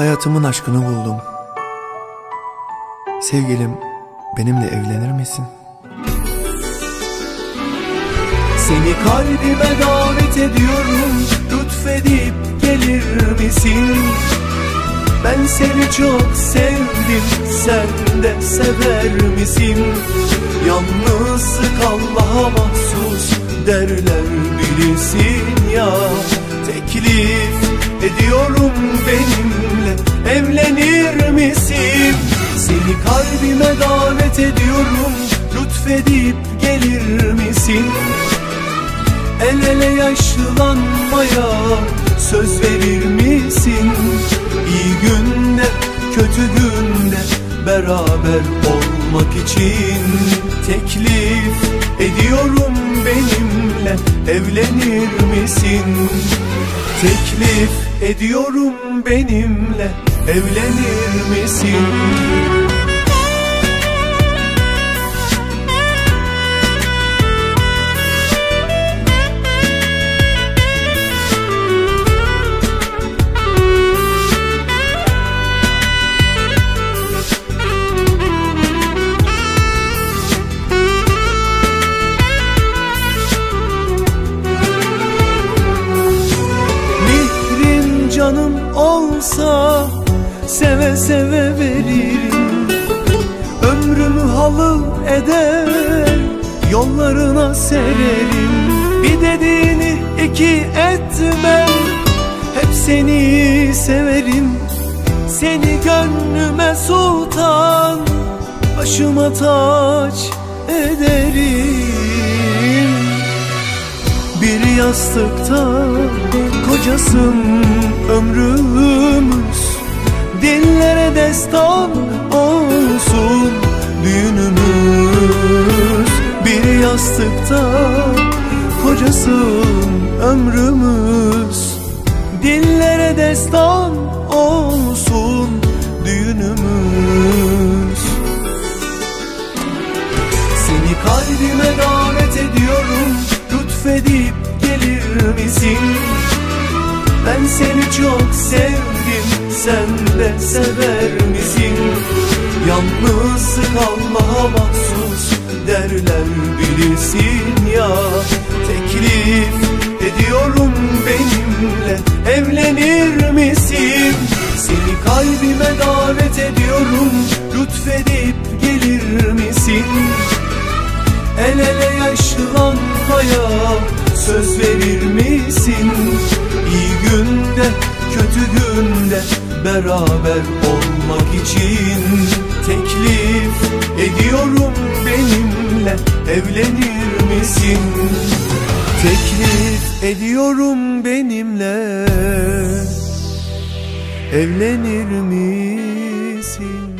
Hayatımın aşkını buldum. Sevgilim benimle evlenir misin? Seni kalbime davet ediyorum Lütfedip gelir misin? Ben seni çok sevdim Sen de sever misin? Yalnızlık Allah'a mahsus Derler bilirsin ya Teklif ediyorum benimle Evlenir misin? Seni kalbime davet ediyorum Lütfedip gelir misin? El ele yaşlanmaya söz verir misin? İyi günde kötü günde beraber olmak için Teklif ediyorum benimle evlenir misin? Teklif ediyorum benimle evlenir misin? Canım olsa seve seve veririm Ömrümü halı eder yollarına sererim. Bir dediğini iki etmem hep seni severim. Seni gönlüme sultan başıma taç ederim. Bir yastıkta kocasın ömrümüz Dillere destan olsun düğünümüz. Bir yastıkta kocasın ömrümüz. Dillere destan olsun düğünümüz. Seni kalbime davet ediyorum Lütfedip gelir misin? Ben seni çok sevdim Sen de sever misin? Yalnızlık Allah'a mahsus Derler bilirsin ya Teklif ediyorum benimle Evlenir misin? Seni kalbime davet ediyorum Lütfedip gelir misin? El ele yaşlanmaya söz verir misin? İyi günde kötü günde beraber olmak için Teklif ediyorum benimle evlenir misin? Teklif ediyorum benimle evlenir misin?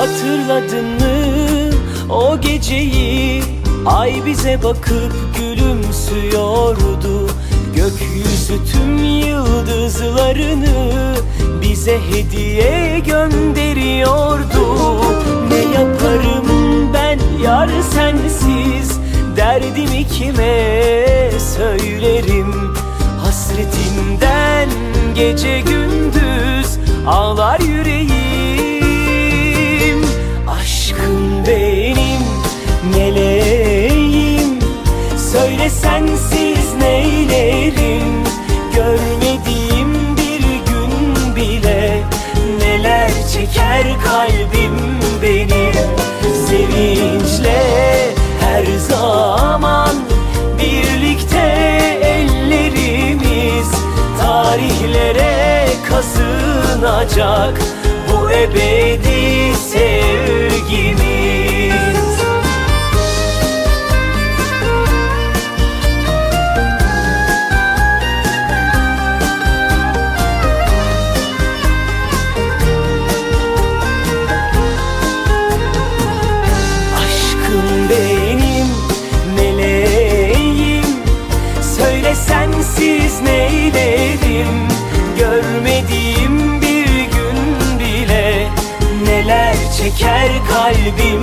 Hatırladın mı o geceyi? Ay bize bakıp gülümsüyordu. Gökyüzü tüm yıldızlarını bize hediye gönderiyordu. Ne yaparım ben yar sensiz? Derdimi kime söylerim. Hasretinden gece gündüz ağlar yüreğim çeker kalbim benim. Sevinçle her zaman Birlikte ellerimiz Tarihlere kazınacak Bu ebedi sevgimiz çeker